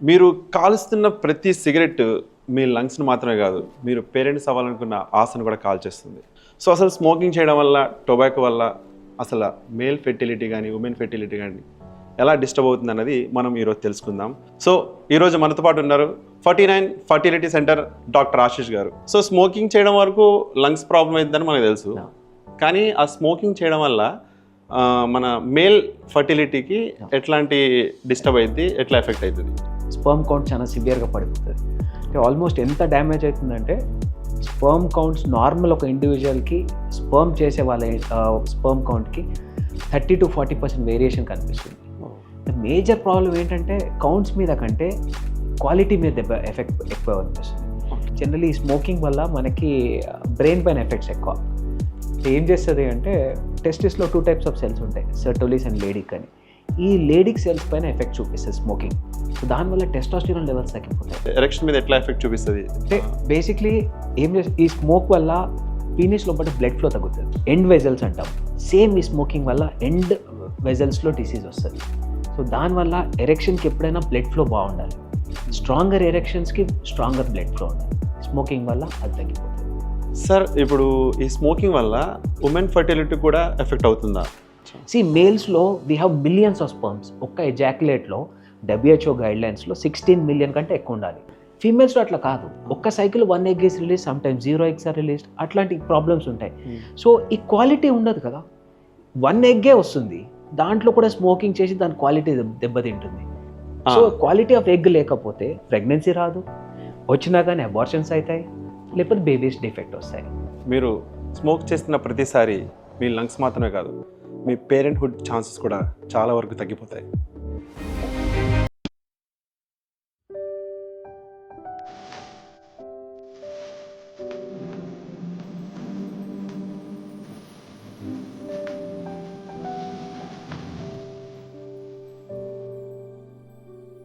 మీరు కాలుస్తున్న ప్రతి సిగరెట్ మీ లంగ్స్ని మాత్రమే కాదు మీరు పేరెంట్స్ అవ్వాలనుకున్న ఆశను కూడా కాల్ చేస్తుంది సో అసలు స్మోకింగ్ చేయడం వల్ల టొబాకో వల్ల అసలు మేల్ ఫెర్టిలిటీ కానీ ఉమెన్ ఫెర్టిలిటీ కానీ ఎలా డిస్టర్బ్ అవుతుంది అన్నది మనం ఈరోజు తెలుసుకుందాం. సో ఈరోజు మనతో పాటు ఉన్నారు forty nine fertility centre doctor Ashish garu. So smoking చేయడం వరకు లంగ్స్ ప్రాబ్లం అవుతుందని మనకు తెలుసు. కానీ ఆ స్మోకింగ్ చేయడం వల్ల మన మేల్ ఫర్టిలిటీకి ఎట్లాంటి డిస్టర్బ్ అయింది ఎట్లా ఎఫెక్ట్ అవుతుంది స్పర్మ్ కౌంట్ చాలా సివియర్గా పడిపోతుంది. అంటే ఆల్మోస్ట్ ఎంత డ్యామేజ్ అవుతుందంటే స్పర్మ్ కౌంట్స్ నార్మల్ ఒక ఇండివిజువల్కి స్పర్మ్ చేసే వాళ్ళ sperm కౌంట్కి thirty to forty percent variation కనిపిస్తుంది. మేజర్ ప్రాబ్లం ఏంటంటే కౌంట్స్ మీద కంటే క్వాలిటీ మీద దెబ్బ ఎఫెక్ట్ ఎక్కువ అనిపిస్తుంది. జనరలీ స్మోకింగ్ వల్ల మనకి బ్రెయిన్ పైన ఎఫెక్ట్స్ ఎక్కువ. ఏం చేస్తుంది అంటే టెస్టిస్లో టూ టైప్స్ ఆఫ్ సెల్స్ ఉంటాయి. సర్టోలిస్ అండ్ లేడిక్ అని ఈ లేడిక్ సెల్స్ పైన ఎఫెక్ట్ చూపిస్తుంది స్మోకింగ్ సో దానివల్ల టెస్టాస్టిరాన్ లెవెల్స్ తగ్గిపోతాయి. ఎరెక్షన్ మీద ఎట్లా ఎఫెక్ట్ చూపిస్తుంది? అంటే బేసిక్లీ ఏం చేసి ఈ స్మోక్ వల్ల పీనిస్ లోపల బ్లడ్ ఫ్లో తగ్గుతుంది. ఎండ్ వెజల్స్ అంటాం. సేమ్ ఈ స్మోకింగ్ వల్ల ఎండ్ వెజల్స్లో డిసీజ్ వస్తుంది. సో దానివల్ల ఎరెక్షన్కి ఎప్పుడైనా బ్లడ్ ఫ్లో బాగుండాలి. స్ట్రాంగర్ ఎరెక్షన్స్కి స్ట్రాంగర్ బ్లడ్ ఫ్లో ఉండాలి. స్మోకింగ్ వల్ల అది తగ్గిపోతుంది. సార్ ఇప్పుడు ఈ స్మోకింగ్ వల్ల ఉమెన్ ఫర్టిలిటీ కూడా ఎఫెక్ట్ అవుతుందా? See మేల్స్లో we have millions of sperms ఒక్క ఎజాక్యులేట్లో డబ్ల్యూహెచ్ఓ గైడ్ లైన్స్లో సిక్స్టీన్ మిలియన్ కంటే ఎక్కువ ఉండాలి. ఫీమేల్స్లో అట్లా కాదు. ఒక్క cycle one egg is release sometimes zero eggs or release అట్లాంటి ప్రాబ్లమ్స్ ఉంటాయి. సో ఈ క్వాలిటీ ఉండదు కదా. వన్ ఎగ్గే వస్తుంది. దాంట్లో కూడా స్మోకింగ్ చేసి దాని క్వాలిటీ దెబ్బతింటుంది. సో క్వాలిటీ ఆఫ్ ఎగ్ లేకపోతే ప్రెగ్నెన్సీ రాదు. వచ్చినా కానీ అబార్షన్స్ అవుతాయి లేకపోతే బేబీస్ డిఫెక్ట్ వస్తాయి. మీరు స్మోక్ చేస్తున్న ప్రతిసారి మీ లంగ్స్ మాత్రమే కాదు. మీ పేరెంట్హుడ్ ఛాన్సెస్ కూడా చాలా వరకు తగ్గిపోతాయి.